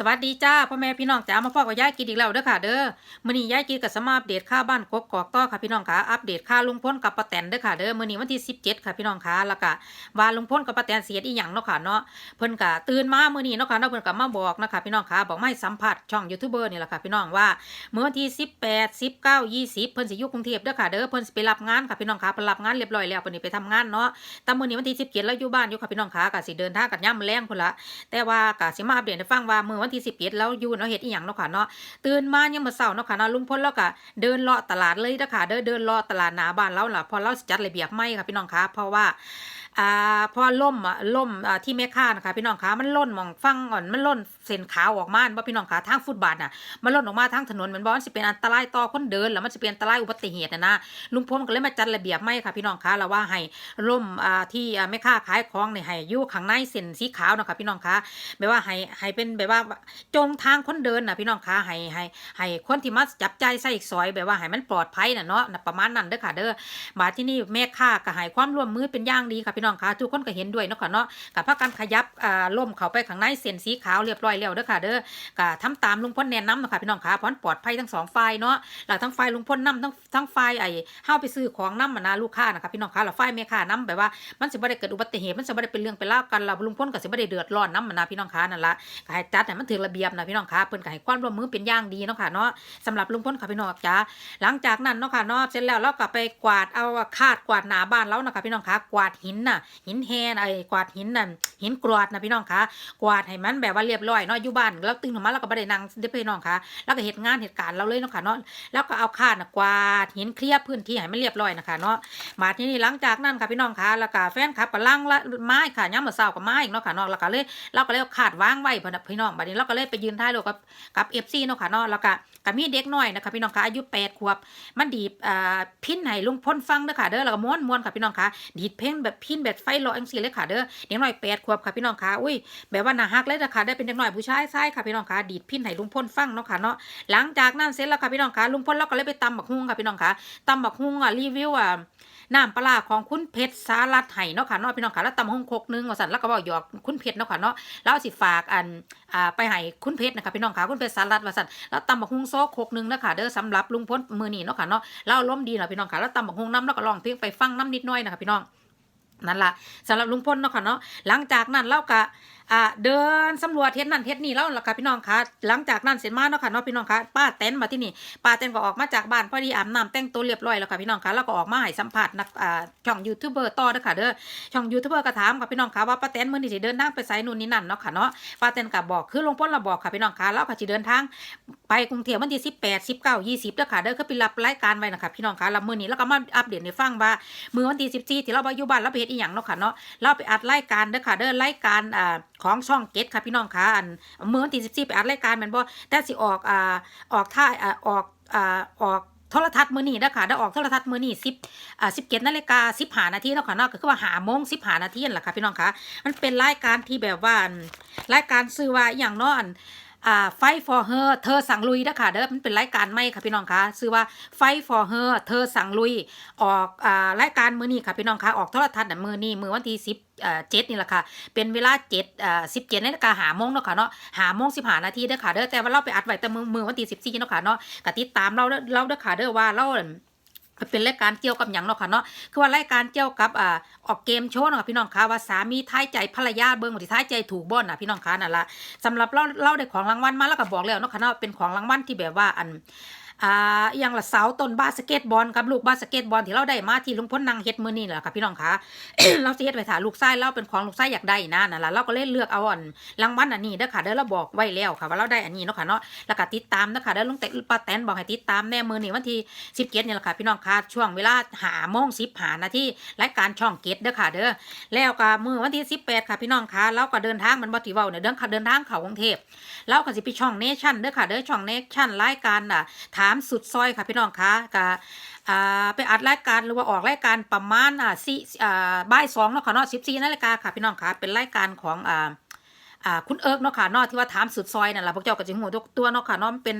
สวัสดีจ้าพ่อแม่พี่น้องจ้ามาพ่อกับยายกินอีกแล้วเด้อค่ะเด้อมื้อนี้ยายกินกับสมาอัปเดตค่าบ้านกกกอกต่อค่ะพี่น้องค่ะอัปเดตค่าลุงพลกับป้าแตนเด้อค่ะเด้อมื้อนี้วันที่17ค่ะพี่น้องค่ะแล้วก็ว่าลุงพลกับป้าแตนเสียอีหยังเนาะค่ะเนาะเพิ่นก็ตื่นมามื้อนี้เนาะค่ะเนาะเพิ่นก็มาบอกนะคะพี่น้องค่ะบอกไม่สัมผัสช่องยูทูบเบอร์นี่แหละค่ะพี่น้องว่าเมื่อวันที่18 19 20เพิ่นสิอยู่กรุงเทพเด้อค่ะเด้อเพิ่นสิไปรับงานค่ะพี่น้องค่ะไปรับงานเรียบร้อยแล้วเพิ่นนี่ไปทำงานเนาะแต่มื้อนี้วันที่17แล้วอยู่บ้านอยู่ค่ะพี่น้องค่ะก็สิเดินทางกันย่ำแรงพุ่นละแต่ว่าก็สิมาอัปเดตให้ฟังว่าเมื่อวันที่11แล้วยูนเนาเห็ดอีหยังเนาะค่ะเนาะตื่นมายังมื้อเช้าเนาะค่ะเนาะลุงพลแล้วก็เดินเลาะตลาดเลยนะคะเดินเดินเลาะตลาดหนาบ้านเราล่ะพอเราสิจัดระเบียบไม่ค่ะพี่น้องคะเพราะว่า อ่าเพราะล่มอะล่มอ่าที่แม่ค้านะคะพี่น้องคะมันล่นมองฟังอ่อนมันล่นเส้นขาวออกมาบ่พี่น้องคะทางฟุตบาทน่ะมันล่นออกมาทางถนนมันบ่มันสิเป็นอันตรายต่อคนเดินแล้วมันสิเป็นอันตรายอุบัติเหตุนะนะลุงพลก็เลยมาจัดระเบียบใหม่ค่ะพี่น้องคะแล้วว่าให้ล่มอ่าที่อ่าแม่ค้าขายของนี่ให้อยู่ข้างในเส้นสีขาวนะคะพี่น้องคะแบบว่าให้ให้เป็นแบบว่าจงทางคนเดินน่ะพี่น้องคะให้ให้ให้คนที่มาจับใจใส่อีกซอยแบบว่าให้มันปลอดภัยน่ะเนาะประมาณนั้นเด้อค่ะเด้อมาที่นี่แม่ค้าก็ให้ความร่วมมือเป็นอย่างดีค่ะพี่น้อง้องคะทุกคนก็เห็นด้วยเนาะค่ะเนาะกับพากันขยับอ่าล่มเขาไปข้างในเส้นสีขาวเรียบร้อยแล้วเด้อค่ะเด้อก็ทำตามลุงพลแนะนำเนาะค่ะพี่น้องคะพรปลอดภัยทั้งสองฝ่ายเนาะแล้วทั้งฝ่ายลุงพลนำทั้งทั้งฝ่ายไอ้เฮาไปซื้อของนำมานะลูกค้านะคะพี่น้องคะแล้วฝ่ายแม่ค้านำแบบว่ามันสิบ่ได้เกิดอุบัติเหตุมันสิบ่ได้เป็นเรื่องเป็นราวกันแล้วลุงพลก็สิบ่ได้เดือดร้อนนำมานะพี่น้องคะนั่นละก็ให้จัดให้มันถึงระเบียบนะพี่น้องคะเพิ่นก็ให้ความร่วมมือเป็นอย่างดีเนาะค่ะเนาะสำหรับลุงพลค่ะพี่น้องจ้าหลังจากนั้นเนาะค่ะเนาะเสร็จแล้วเราก็ไปกวาดเอาคาดกวาดหน้าบ้านแล้วนะคะพี่น้องคะกวาดหินน่ะหินแฮนไอ้กวาดหินน่ะหินกรวดนะพี่น้องคะกวาดให้มันแบบว่าเรียบร้อยเนาะอยู่บ้านแล้วตื่นออกมาแล้วก็บ่ได้นั่งเด้อพี่น้องคะแล้วก็เฮ็ดงานเหตุการณ์เราเลยเนาะค่ะเนาะแล้วก็เอาคาดนะกวาดหินเคลียร์พื้นที่ให้มันเรียบร้อยนะคะเนาะมาที่นี่หลังจากนั้นค่ะพี่น้องคะแล้วก็แฟนคลับก็ลังละไม้ค่ะย่ามมื้อเช้าก็ไม้อีกเนาะค่ะเนาะแล้วก็เลยเราก็เลยขาดวางไว้พี่น้องบัดนี้เราก็เลยไปยืนท้ายรถกับกับเอฟซีเนาะค่ะเนาะแล้วก็ก็มีเด็กน้อยนะคะพี่น้องคะอายุแปดขวบมันดีดอ่าพินให้ลุงพ่นฟังเด้อค่ะเด้อแล้วก็ม้วนม้วนค่ะพี่น้องคะดีดเพลงแบบพินนแบบไฟลอยอังสีเลยค่ะเด้อเด็กน้อยแปดขวบค่ะพี่น้องค่ะอุ้ยแบบว่าน่าฮักเลยนะคะได้เป็นเด็กน้อยผู้ชายใช่ค่ะพี่น้องค่ะดีดพินให้ลุงพ่นฟังเนาะค่ะเนาะหลังจากนั้นเสร็จแล้วค่ะพี่น้องค่ะลุงพ่นเราก็เลยไปตำบักฮุ่งค่ะพี่น้องค่ะตำบักฮุ่งอะรีวิวอะน้ำปลาของคุณเพชรสารัตไห้เนาะค่ะเนาะพี่น้องค่ะแล้วตำห้องคกนึงว่าสันแล้วก็บอกหยอกคุณเพชรเนาะค่ะเนาะแล้วสิฝากอันอ่าไปให้คุณเพชรนะคะพี่น้องค่ะคุณเพชรสารัตว่าสันแล้วตำบักฮุงโซคกนึงนะคะเด้อสำหรับลุงพลมือนี้เนาะค่ะเนาะแล้วล้มดีเนาะพี่น้องค่ะแล้วตำบักฮุงน้ำแล้วก็ลองเพลงไปฟังน้ำนิดหน่อยนะคะพี่น้อง นั่นละสำหรับลุงพลเนาะค่ะเนาะหลังจากนั้นเราก็อ่าเดินสำรวจเฮ็ดนั่นเฮ็ดนี่แล้วล่ะค่ะพี่น้องค่ะหลังจากนั้นเสร็จมาเนาะค่ะเนาะพี่น้องค่ะป้าแตนมาที่นี่ป้าแตนก็ออกมาจากบ้านพอดีอาบน้ำแต่งตัวเรียบร้อยแล้วค่ะพี่น้องคะแล้วก็ออกมาให้สัมภาษณ์นักอ่าช่องยูทูบเบอร์ต่อเด้อค่ะเด้อช่องยูทูบเบอร์ก็ถามค่ะพี่น้องคะว่าป้าแตนมื้อนี้สิเดินทางไปไสนู่นนี่นั่นเนาะค่ะเนาะป้าแตนก็บอกคือลงพ้นเราบอกค่ะพี่น้องคะแล้วก็สิเดินทาง ไปกรุงเทพวันที่18 19 20เด้อค่ะเด้อคือไปรับรายการไว้นะคะพี่น้องคะแล้วมื้อนี้แล้วก็มาอัปเดตให้ฟังว่ามือวันที่14ที่เราบ่อยู่บ้านเราไปเฮ็ดอีหยังเนาะค่ะเนาะเราไปอัดรายการเด้อค่ะเด้อรายการอ่าของช่องเกตค่ะพี่น้องคะอันมือวันที่14ไปอัดรายการแม่นบ่แต่สิออกอ่าออกท่าอ่าออกอ่าออกโทรทัศน์มือนี้นะค่ะได้ออกโทรทัศน์มือนี้สิบอ่าสิบเจ็ดนาฬิกาสิบหานาทีเนาะค่ะเนาะก็คือว่าหาโมงสิบหานาทีนั่นแหละค่ะพี่น้องคะมันเป็นรายการที่แบบว่ารายการซื้อว่าอย่างนาะอัน อ่าไฟ for her เธอสั่งลุยนะค่ะเด้อมันเป็นรายการใหม่ค่ะพี่น้องคะซื้อว่าไฟ for her เธอสั่งลุย ออกอ่ารายการมือนี้ค่ะพี่น้องคะออกโทรทัศน์น่ะมือนี้มือวันที่สิบเจ็ดนี่แหละค่ะ เป็นเวลาเจ็ดอ่อสิบเจ็ดนาฬิกาหาโมงเนาะค่ะเนาะหาโมงสิบหานาทีเด้อค่ะเด้อแต่ว่าเราไปอัดไว้แต่มือมือวันที่สิบสี่เนาะค่ะเนาะกติดตามเราเด้อเราเด้อค่ะเด้อว่าเรา เป็นรายการเกี่ยวกับหยังเนาะค่ะเนาะ คือว่ารายการเกี่ยวกับอ่าออกเกมโชว์เนาะพี่น้องคะว่าสามีท้ายใจภรรยาเบิ้งที่ท้ายใจถูกบ่อนน่ะพี่น้องคะนั่นละสำหรับเราเราได้ของรางวัลมาแล้วก็บอกแล้วเนาะค่ะเนาะเป็นของรางวัลที่แบบว่าอัน อ่าอย่างละเสาต้นบาสเกตบอลกับลูกบาสเกตบอลที่เราได้มาที่ลุงพ้นนางเฮ็ดมือนี่แหละค่ะพี่น้องคะเราจะเฮ็ดไปถาลูกไส้เราเป็นของลูกไส้อยากได้นะนั่นล่ะเราก็เลยเลือกเอาอันรางวัลอันนี้เด้อค่ะเด้อเราบอกไว้แล้วค่ะ ว่าเราได้อันนี้เนาะค่ะเนาะแล้วก็ติดตามนะคะเด้อลุงแต่ป้าแตนบอกให้ติดตามแน่มือนี่วันที่17นี่ยแหละค่ะพี่น้องคะช่วงเวลาหาโมง10หานาทีรายการช่องเกตเด้อค่ะเด้อแล้วก็มือวันที่18ค่ะพี่น้องคะเราก็เดินทางมันบ่ที่เว้าเนี่ยเดินเดินทางเข้ากรุงเทพเราก็สิไปช่องเนชั่นเด้อค่ะเด้อช่องเนชั่นรายการน่ะถาามสุดซอยค่ะพี่น้องคะกะไปอัดรายการหรือว่าออกรายการประมาณอ่าสี่อ่าบ่ายสองเนาะค่ะเนาะสิบสี่นาฬิกาค่ะพี่น้องคะเป็นรายการของอ่า อ่าคุณเอิร์กเนาะค่ะเนาะที่ว่าถามสุดซอยนั่นละพวกเจ้าก็สิฮู้ทุกตัวเนาะค่ะเนาะมันเป็น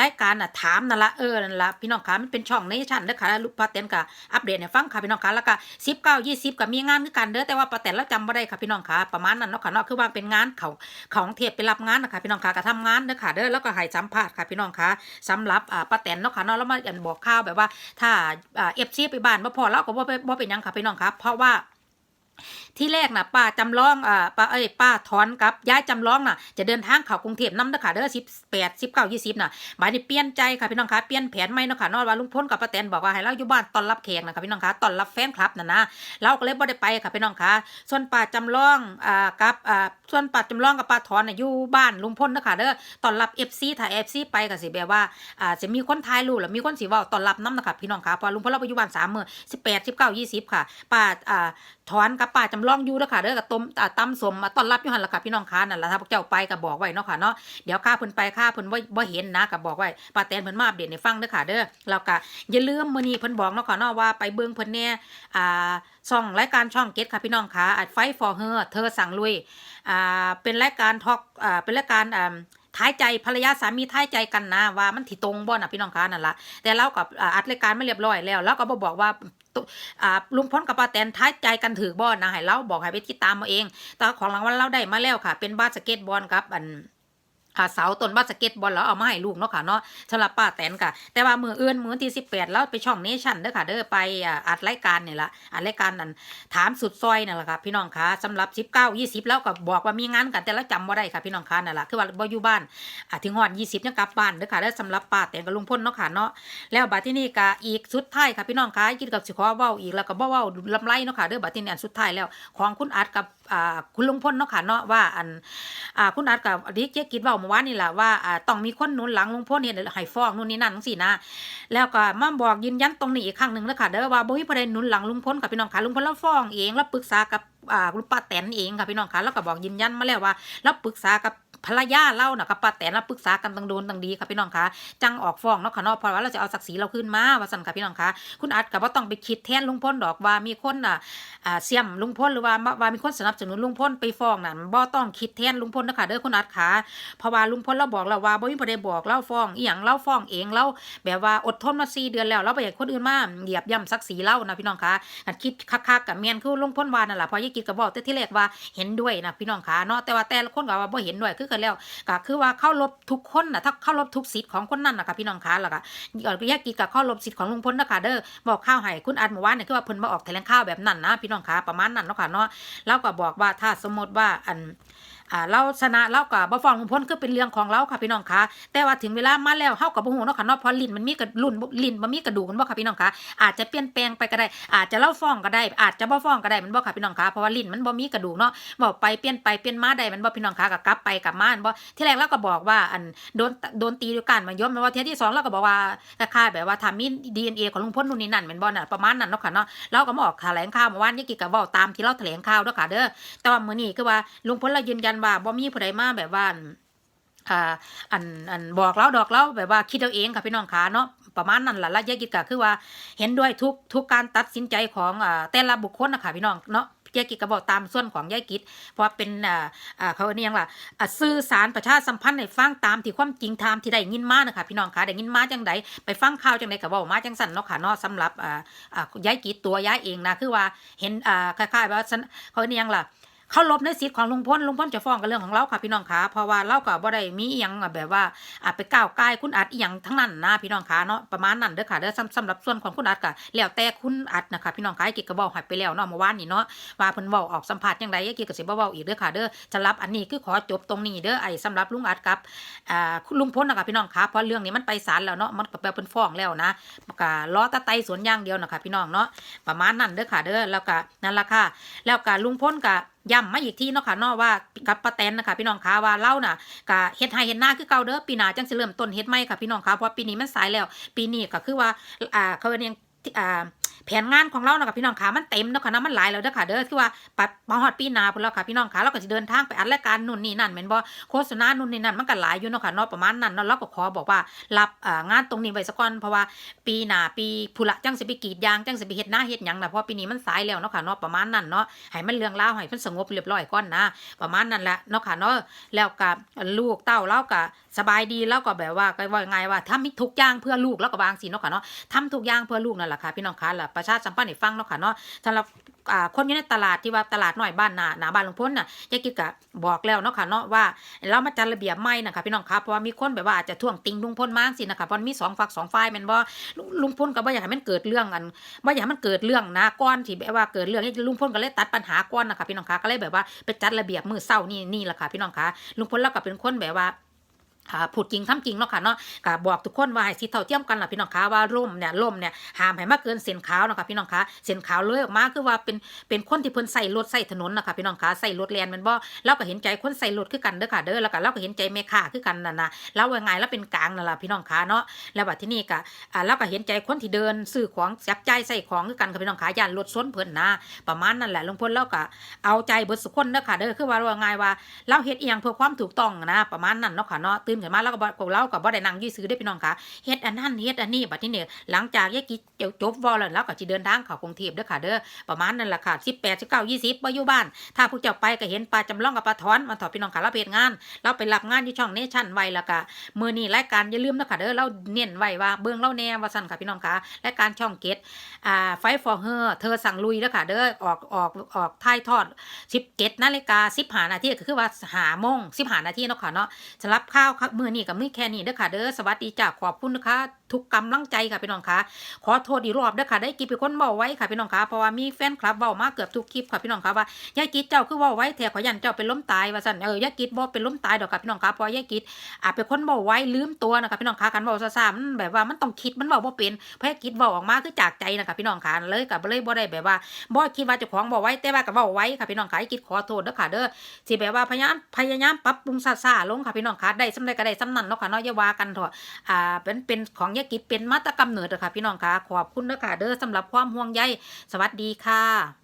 รายการน่ะถามนั่นละเออนั่นล่ะพี่น้องค่ะมันเป็นช่องในชั้นเด้อค่ะลูกป้าแตนก็อัปเดตให้ฟังค่ะพี่น้องค่ะแล้วก็19 20ก็มีงานคือกันเด้อแต่ว่าป้าแตนเราจำบ่ได้ค่ะพี่น้องค่ะประมาณนั้นเนาะค่ะเนาะคือว่าเป็นงานเขาของเทพไปรับงานนะคะพี่น้องค่ะก็ทำงานเด้อค่ะเด้อแล้วก็ให้สัมภาษณ์ค่ะพี่น้องค่ะสำหรับอ่าป้าแตนเนาะค่ะเนาะแล้วมาอันบอกข่าวแบบว่า ถ้าเอ่า FC ไปบ้านบ่พอเราก็บ่บ่เป็นยังค่ะพี่น้องค่ะเพราะว่า ที่แรกน่ะป้าจำลองอ่าป้าเอ้ยป้าถอนกับย้ายจำลองน่ะจะเดินทางเข้ากรุงเทพน้ำเด้อค่ะเด้อ18 19 20น่ะบาดนี้เปลี่ยนใจค่ะพี่น้องคะเปลี่ยนแผนใหม่เนาะค่ะนาะว่าลุงพลกับป้าแตนบอกว่าให้เราอยู่บ้านตอนรับแขกนะคะพี่น้องคะตอนรับแฟนคลับน่ะนะเราก็เลยบ่ได้ไปค่ะพี่น้องคะส่วนป้าจำลองอ่ากับอ่าส่วนป้าจำลองกับป้าถอนน่ะอยู่บ้านลุงพลเด้อค่ะเด้อตอนรับ FC ถ้า FC ไปก็สิแบบว่าอ่าจะมีคนถ่ายรูปแล้วมีคนสิว้าตอนรับน้ำนะคะพี่น้องคะเพราะลุงพลเราไปอยู่บ้าน3มื้อ18 19 20ค่ะป้าอ่าถอนกับป้าจำลองอยู่แล้วค่ะเด้อกับต้มอ่าตำสมมาต้อนรับอยู่หันล่ะค่ะพี่น้องค้านั่นล่ะถ้าพวกเจ้าไปก็บอกไว้เนาะค่ะเนาะเดี๋ยวข้าเพิ่นไปข้าเพิ่นบ่บ่เห็นนะก็บอกไว้ป้าแตนเพิ่นมาอัปเดตให้ฟังเด้อค่ะเด้อแล้วก็อย่าลืมมื้อนี้เพิ่นบอกเนาะค่ะเนาะว่าไปเบิ่งเพิ่นแน่อ่าช่องรายการช่องเก็ตค่ะพี่น้องค่ะไฟ for her เธอสั่งลุยอ่าเป็นรายการทอกอ่าเป็นรายการอ่าท้ายใจภรรยาสามีท้ายใจกันนะว่ามันที่ตรงบ่น่ะพี่น้องค้านั่นล่ะแต่เรากับอัดรายการไมาเรียบร้อยแล้วเราก็บ่บอกว่า อ่าลุงพลกับป้าแตนท้ายใจกันถือบ่นะให้เราบอกให้ไปติดตามมาเอง แต่ของรางวัลเราได้มาแล้วค่ะ เป็นบาสเกตบอลครับอัน อาเสาต้นบาสเกตบอลแล้วเอามาให้ลูกเนาะค่ะเนาะสำหรับป้าแตนค่ะ แต่ว่ามือเอื้อนมือที่18แล้วไปช่องเนชั่นเด้อค่ะ เด้อไปอัดรายการเนี่ยละอัดรายการนั้นถามสุดซอยนั่นแหละค่ะพี่น้องคะสำหรับ19 20แล้วก็บอกว่ามีงานกันแต่ละจำบ่ได้ค่ะพี่น้องคะนั่นแหละคือว่าบ่อยู่บ้านถึงฮอด20ยังกลับบ้านเด้อค่ะเด้อสำหรับป้าแตนกับลุงพลเนาะค่ะเนาะแล้วบัดที่นี่ก็อีกสุดท้ายค่ะพี่น้องคะกินกับสิขอเว้าอีกแล้วก็บ่เว้าลำไรเนาะค่ะเด้อบัดที่นี่อันสุดท้ายแล้วของคุณอัดกับ อ่าคุณลุงพลเนาะค่ะเนาะว่าอันอ่าคุณอัดกับดิเจ๊กิดเว้าเมื่อวานนี่แหละว่าอ่าต้องมีคนหนุนหลังลุงพลเนี่ยให้ฟ้องนู่นนี่นั่นจังซี่นะ แล้วก็มาบอกยืนยันตรงนี้อีกครั้งหนึ่งแล้วค่ะเด้อว่าบ่มีประเด็นหนุนหลังลุงพลกับพี่น้องค่ะลุงพลเราฟ้องเองแล้วปรึกษากับอ่าลุณป้าแตนเองค่ะพี่น้องค่ะแล้วก็บอกยืนยันมาแล้วว่าเราปรึกษากับ ภรรยาเล่าน่ะกับป้าแตนเราปรึกษากันตังโดนตังดีค่ะพี่น้องคะจังออกฟ้องเนาะค่ะเนาะเพราะว่าเราจะเอาศักดิ์ศรีเราขึ้นมาว่าสั่นค่ะพี่น้องคะคุณอัดกับว่าต้องไปคิดแทนลุงพลดอกว่ามีคนอะอ่าเสี่ยมลุงพลหรือว่าว่ามีคนสนับสนุนลุงพลไปฟ้องนั่นบ่ต้องคิดแทนลุงพลนะคะเด้อคุณอัดค่ะเพราะว่าลุงพลเราบอกเราว่าบ่มีประเด็นบอกเราฟ้องอีหยังเราฟ้องเองเราแบบว่าอดทนมา4เดือนแล้วเราบ่อยากให้คนอื่นมาเหยียบย่ำศักดิ์ศรีเรานะพี่น้องคะอันคิดคักๆกับแม่นคือลุงพลว่านั่นล่ะพราะยายกิจก็บอกแต่ที่แรกว่าเห็นด้วยนะพี่น้องคะเนาะแต่ว่าแต่ละคนก็ว่าบ่เห็นด้วยคือกันแล้วก็คือว่าเข้ารบทุกคนนะถ้าเข้ารบทุกสิทธิ์ของคนนั้นนะคะพี่น้องคะแล้วก็แยกกีกับเข้ารบสิทธิ์ของลุงพลนะคะเด้อบอกข้าวให้คุณอัดเมื่อวานเนี่ยคือว่าเพิ่นมาออกแถลงข่าวแบบนั้นนะพี่น้องคะประมาณนั้นเนาะค่ะเนาะแล้วก็บอกว่าถ้าสมมติว่าอัน อ่าเราชนะเราก็บ่ฟ้องลุงพลคือเป็นเรื่องของเราค่ะพี่น้องคะแต่ว่าถึงเวลามาแล้วเฮาก็บ่ฮู้เนาะค่ะเนาะพราะลิ้นมันมีกระลุ่นลิ้นมันมีกระดูกมันบ่ค่ะพี่น้องคะอาจจะเปลี่ยนแปลงไปก็ได้ อาจจะเล่าฟ้องก็ได้ อาจจะบ่ฟ้องก็ได้มันบ่ค่ะพี่น้องคะเพราะว่าลิ้นมันบ่มีกระดูกเนาะบอกไปเปลี่ยนไปเปลี่ยนมาได้มันบ่พี่น้องคะก็กลับไปกลับมานบ่ที่แรกเราก็บอกว่าอันโดนโดนตีด้วยกันมายมแม่นว่าเที่ยที่สองเราก็บอกว่าคล้าแบบว่าถ้ามี DNA ของลุงพลนู่นนี่นั่นแม่นบ่น่ะประมาณนั้นเนาะค่ะเนาะเราก็มาออกแถลงข่าวเมื่อวานนี้กี่ก็เว้าตามที่เราแถลงข่าวเด้อค่ะเด้อแต่ว่ามื้อนี้คือว่าลุงพลเรายืนยันว่าบ่มีผู้ใดมาแบบว่าอ่าอันอันบอกเราดอกเราแบบว่าคิดเอาเองค่ะพี่น้องขาเนาะประมาณนั้นแหละและยายกิจก็คือว่าเห็นด้วยทุกทุกการตัดสินใจของอ่าแต่ละบุคคลนะคะพี่น้องเนาะยายกิจก็บอกตามส่วนของยายกิจเพราะเป็นอ่าอ่าเขาเรียกว่าอ่าสื่อสารประชาสัมพันธ์ให้ฟังตามที่ความจริงตามที่ได้ยินมานะคะพี่น้องคะได้ยินมาจังใดไปฟังข่าวจังใดก็เว้ามาจังสั่นเนาะค่ะเนาะสำหรับอ่าอ่ายายกิจตัวยายเองนะคือว่าเห็นอ่าคล้ายๆว่าเขาเรียกล่ะ เขาลบในสิทธิ์ของลุงพลลุงพลจะฟ้องกันเรื่องของเราค่ะพี่น้องคะเพราะว่าเราก็บ่ได้มีอีหยังแบบว่าอาจไปก้าวไก่ายคุณอัดอีหยังทั้งนั้นนะพี่น้องคะเนาะประมาณนั้นเด้อค่ะเด้อสำสำหรับส่วนของคุณอัดก็แล้วแต่คุณอัดนะคะพี่น้องคะกิจก็บอกให้ไปแล้วเนาะเมื่อวานนี้เนาะว่าเพิ่นเว้าออกสัมภาษณ์จังไดกิจก็สิบ่เว้าอีกเด้อค่ะเด้อสำหรับอันนี้คือขอจบตรงนี้เด้อไอ้สำหรับลุงอัดกับอ่าคุณลุงพลนะคะพี่น้องคะเพราะเรื่องนี้มันไปศาลแล้วเนาะมันก็แปลเพิ่นฟ้องแล้วนะก็รอแตะไต่สวนอย่างเดียวนะคะพี่น้องเนาะประมาณนั้นเด้อค่ะเด้อแล้วก็นั่นละค่ะแล้วก็ลุงพลก็ ย้ำมาอีกทีเนาะค่ะเนาะว่ากับป้าแตนนะคะพี่น้องคะว่าเล่าน่ะกะเฮ็ดให้เฮ็ดหน้าคือเก่าเด้อปีหน้าจังสิเริ่มต้นเฮ็ดใหม่ค่ะพี่น้องคะเพราะปีนี้มันสายแล้ว ปีนี้ก็คือว่าอ่าเขาเรียกอ่า แผนงานของเราเนาะค่ะพี่น้องขามันเต็มเนาะค่ะนาะมันหลายแล้วเด้อค่ะเด้อคือว่าปัดมาฮอดปีนาพุ่นแล้วค่ะพี่น้องขาเราก็สิเดินทางไปอัดรายการนู่นนี่นั่นแม่นบ่โฆษณานู่นนี่นั่นมันก็หลายอยู่เนาะค่ะเนาะประมาณนั้นเนาะเราก็ขอบอกว่ารับอ่างานตรงนี้ไว้ซะก่อนเพราะว่าปีหน้าปีพุละจังสิไปกรีดยางจังสิไปเฮ็ดหน้าเฮ็ดหยังน่ะเพราะปีนี้มันสายแล้วเนาะค่ะเนาะประมาณนั้นเนาะให้มันเรื่องราวให้มันสงบเรียบร้อยก่อนนะ ประมาณนั้นแหละเนาะค่ะเนาะแล้วกับลูกเต้าเราก็สบายดีแล้วก็แบบว่าก็ว่าไงว่าทำทุกอย่างเพื่อลูกแล้วก็วางสิเนาะค่ะเนาะทำทุกอย่างเพื่อลูกนั่นแหละค่ะพี่น้องคะล่ะประชาสัมพันธ์ให้ฟังเนาะค่ะเนาะสำหรับคนอยู่ในตลาดที่ว่าตลาดน้อยบ้านนาหนาบ้านหลวงพ้นน่ะยายกิ๊กก็บอกแล้วเนาะค่ะเนาะว่าเรามาจัดระเบียบใหม่นะคะพี่น้องคะเพราะว่ามีคนแบบว่าอาจจะท่วงติงลุงพ้นมากสินะคะเพราะมีสองฝักสองฝ่ายแม่นบ่ลุงลุงพ้นก็บ่อยากให้มันเกิดเรื่องอันบ่อยากให้มันเกิดเรื่องนะก้อนที่แบบว่าเกิดเรื่องนี่ลุงพ้นก็เลยตัดปัญหาก้อนนะคะพี่น้องคะก็เลยแบบว่าไปจัดระเบียบมือเศร้านี่นี่แหละค่ะพี่น้องคะลุงพ้นเราก็เป็นคนแบบว่า อ่าพูดจริงทำจริงเนาะค่ะเนาะก็บอกทุกคนว่าให้สิเท่าเทียมกันล่ะพี่น้องคะว่าร่มเนี่ยร่มเนี่ยห้ามให้มากเกินเส้นขาวเนาะค่ะพี่น้องคะเส้นขาวเลยออกมาคือว่าเป็นเป็นคนที่เพิ่นใส่รถใส่ถนนนะคะพี่น้องคะใส่รถแลนมันบ่เราก็เห็นใจคนใส่รถคือกันเด้อค่ะเด้อแล้วก็เราก็เห็นใจแม่ค้าคือกันน่ะนะเราว่าไงแล้วเป็นกลางนั่นล่ะพี่น้องคะเนาะแล้วบัดที่นี่ก็อ่าเราก็เห็นใจคนที่เดินซื้อของจับใจใส่ของคือกันค่ะพี่น้องคะย่านรถซ้นเพิ่นนะประมาณนั้นแหละลุงพลเราก็เอาใจเบิดสุกคนเด้อค่ะเด้อคือว่าว่าไงว่าเราเฮ็ดอียงเพื่อความถูกต้องนะประมาณนั้นเนาะค่ะเนาะตื่นขึ้นมาแล้วก็บอกเราก็บ่ได้นั่งอยู่ซื้อได้พี่น้องค่ะเฮ็ดอันนั้นเฮ็ดอันนี้บัดนี้เนี่ยหลังจากยายกิจจบวอลแล้วก็สิเดินทางเข้ากรุงเทพเด้อค่ะเด้อประมาณนั้นแหละค่ะ18 19 20บ่อยู่บ้าน ถ้าผู้เจ้าไปก็เห็นปลาจำลองกับปลาถอนมาถอดพี่น้องค่ะเราไปเฮ็ดงาน เราไปรับงานอยู่ช่องเนชั่นไว้แล้วก็มือนี้รายการอย่าลืมเด้อค่ะเด้อเราเน้นไว้ว่าเบิ่งเราแน่ว่าซั่นค่ะพี่น้องค่ะรายการช่องเกตอ่าไฟ for her เธอสั่งลุยเด้อค่ะเด้อออกออกออกถ่ายทอด17นาฬิกา15นาทีก็คือว่า5โมง15นาทีเนาะค่ะเนาะสำหรับข้าวครับมือนี้กับมือแค่นี้เด้อค่ะเด้อสวัสดีจ้าขอบคุณนะคะทุกกำลังใจค่ะพี่น้องคะขอโทษอีกรอบเด้อค่ะได้กิบเป็นคนเบาไว้ค่ะพี่น้องคะเพราะว่ามีแฟนคลับเบามาเกือบทุกคลิปค่ะพี่น้องคะว่ายายกิดเจ้าคือเบาไว้แถขอยันเจ้าเป็นล้มตายว่าสั่นเออยายกิดบ่เป็นล้มตายดอกค่ะพี่น้องคะเพราะยายกิดอาจเป็นคนเบาไว้ลืมตัวนะคะพี่น้องคะกันเบาซ่าๆมันแบบว่ามันต้องคิดมันเบาบ่เป็นเพราะยายกิดเบาออกมาคือจากใจนะคะพี่น้องคะเลยกับเลยบ่ได้แบบว่าบ่คิดว่าจ้าของเบาไว้แต่ว่าก็เบาไว้ค่ะพี่น้องคะยายกิดขอโทษเด้อค่ะเด้อสิแบบว่าพยายามพยายามปรับปรุงซาซาลงค่ะพี่น้องคะได้สำเร็จก็ได้สำนันเนาะค่ะเนาะอย่าว่ากันเถอะอ่าเป็นเป็นของยากิจเป็นมาตรกรรมเนิดเถอะค่ะพี่น้องคะขอบคุณเด้อค่ะเด้อสำหรับความห่วงใยสวัสดีค่ะ